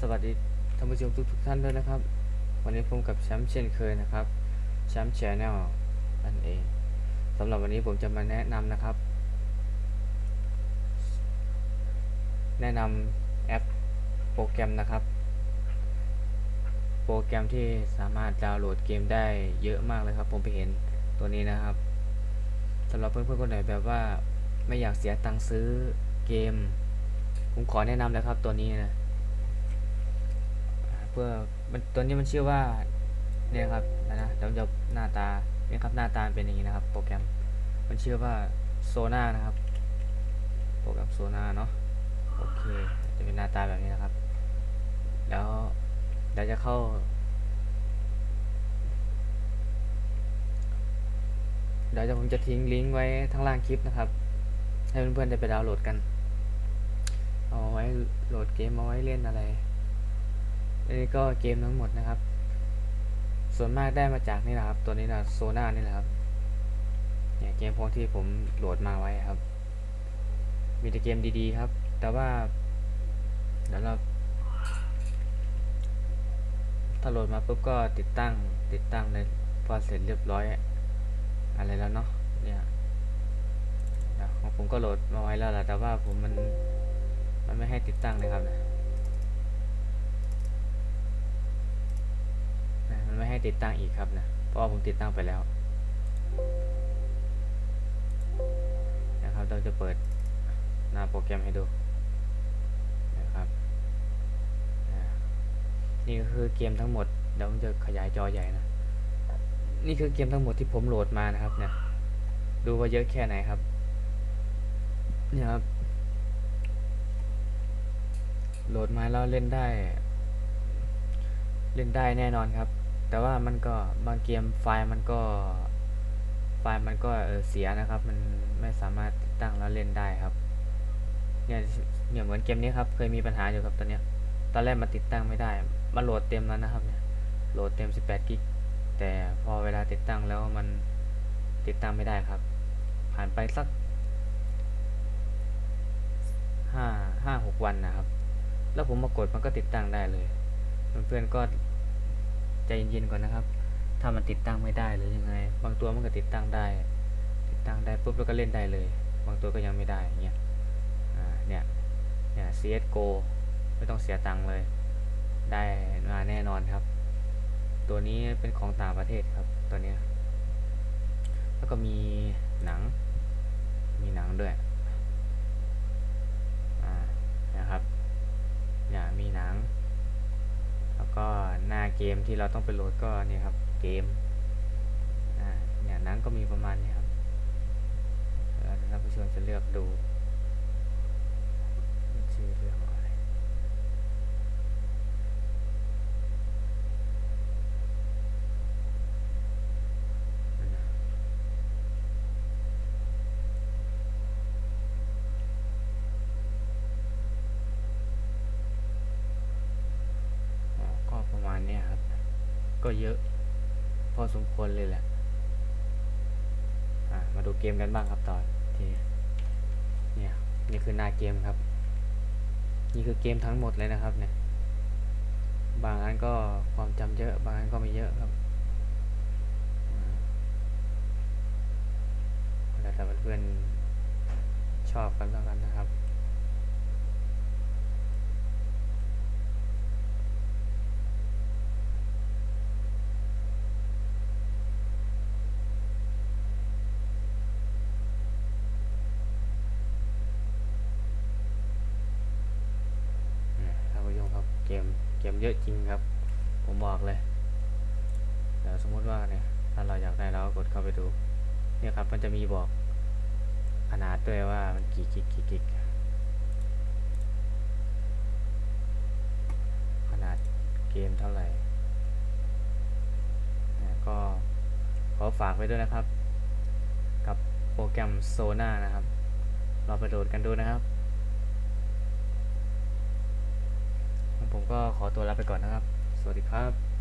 สวัสดีท่านผู้ชมทุกทุกท่านด้วยนะครับ วันนี้ผมกับแชมป์เช่นเคยนะครับแชมป์แชนแนลนั่นเองสำหรับวันนี้ผมจะมาแนะนำนะครับ แนะนำแอปโปรแกรมนะครับ โปรแกรมที่สามารถดาวน์โหลดเกมได้เยอะมากเลยครับ ผมไปเห็นตัวนี้นะครับสำหรับเพื่อนๆคนไหนแบบว่าไม่อยากเสียตังค์ซื้อเกม ผมขอแนะนำเลยครับตัวนี้นะ เพื่อมันตัวนี้มันชื่อว่าเนี่ยครับนะนะเดี๋ยวจะหน้าตาเนี่ยครับหน้าตาเป็นอย่างนี้นะครับ โปรแกรมมันชื่อว่าโซน่านะครับ โปรแกรมโซน่าเนาะโอเคจะเป็นหน้าตาแบบนี้นะครับ แล้วเดี๋ยวจะเข้า เดี๋ยวจะผมจะทิ้งลิงก์ไว้ทั้างล่างคลิปนะครับ ให้เพื่อนๆได้ไปดาวน์โหลดกัน เอาไว้โหลดเกมเอาไว้เล่นอะไร อันนี้ก็เกมทั้งหมดนะครับ ส่วนมากได้มาจากนี่แหละครับ ตัวนี้นะโซน่านี่แหละครับ เนี่ยเกมพวกที่ผมโหลดมาไว้ครับ มีแต่เกมดีๆครับ แต่ว่าเดี๋ยวเราถ้าโหลดมาปุ๊บก็ติดตั้ง ติดตั้งเลยพอเสร็จเรียบร้อย อะไรแล้วเนาะ เนี่ยของผมก็โหลดมาไว้แล้วแหละแต่ว่าผมมันมันไม่ให้ติดตั้งเลยครับนะนะมันไม่ ให้ติดตั้งอีกครับนะเพราะว่าผมติดตั้งไปแล้วนะครับเราจะเปิดหน้าโปรแกรมให้ดูนะครับนี่ก็คือเกมทั้งหมดเดี๋ยวผมจะขยายจอใหญ่นะนี่คือเกมทั้งหมดที่ผมโหลดมานะครับเนี่ยดูว่าเยอะแค่ไหนครับเนี่ยครับโหลดมาแล้วเล่นได้ เล่นได้แน่นอนครับ แต่ว่ามันก็บางเกมไฟล์มันก็ไฟล์มันก็เออเสียนะครับ มันไม่สามารถติดตั้งแล้วเล่นได้ครับ เนี่ยเนี่ยเหมือนเกมนี้ครับ เคยมีปัญหาอยู่ครับตอนเนี้ย ตอนแรกมันติดตั้งไม่ได้ มันโหลดเต็มแล้วนะครับเนี่ย โหลดเต็ม 18 กิก แต่พอเวลาติดตั้งแล้วมันติดตั้งไม่ได้ครับ ผ่านไปสักห้าห้าหกวันนะครับ แล้วผมมากดมันก็ติดตั้งได้เลย เพื่อนๆก็ ใจเย็นๆก่อนนะครับ ถ้ามันติดตั้งไม่ได้หรือยังไง บางตัวมันก็ติดตั้งได้ ติดตั้งได้ปุ๊บแล้วก็เล่นได้เลย บางตัวก็ยังไม่ได้อย่างเงี้ยอ่าเนี่ยเนี่ย CSGO ไม่ต้องเสียตังค์เลย ได้มาแน่นอนครับ ตัวนี้เป็นของต่างประเทศครับตัวเนี้ยแล้วก็มีหนัง มีหนังด้วย อ่า นะครับ เนี่ยมีหนัง แล้วก็หน้า เกมที่เราต้องไปโหลดก็เนี่ยครับเกมอ่าเนี่ยหนังก็มีประมาณนี้ครับแล้วท่านผู้ชมจะเลือกดูชื่อเรื่องอะไร อ๋อก็ประมาณเนี้ยครับ ก็เยอะ พอสมควรเลยแหละมาดูเกมกันบ้างครับตอนทีนี้เนี่ยนี่คือหน้าเกมครับ นี่คือเกมทั้งหมดเลยนะครับ เนี่ย บางอันก็ความจำเยอะ บางอันก็ไม่เยอะครับแล้วแต่เพื่อนชอบกันแล้วกันนะครับ เนี่ยท่านผู้ชมครับเกม เยอะจริงครับ ผมบอกเลยเดี๋ยวสมมุติว่าเนี่ยถ้าเราอยากได้เราก็กดเข้าไปดูเนี่ยครับมันจะมีบอกขนาดด้วยว่ามันกี่กิกกี่กิกขนาดเกมเท่าไหร่นะก็ขอฝากไว้ด้วยนะครับ กับโปรแกรมโซน่านะครับ เราไปโหลดกันดูนะครับ ผมก็ขอตัวลาไปก่อนนะครับ สวัสดีครับ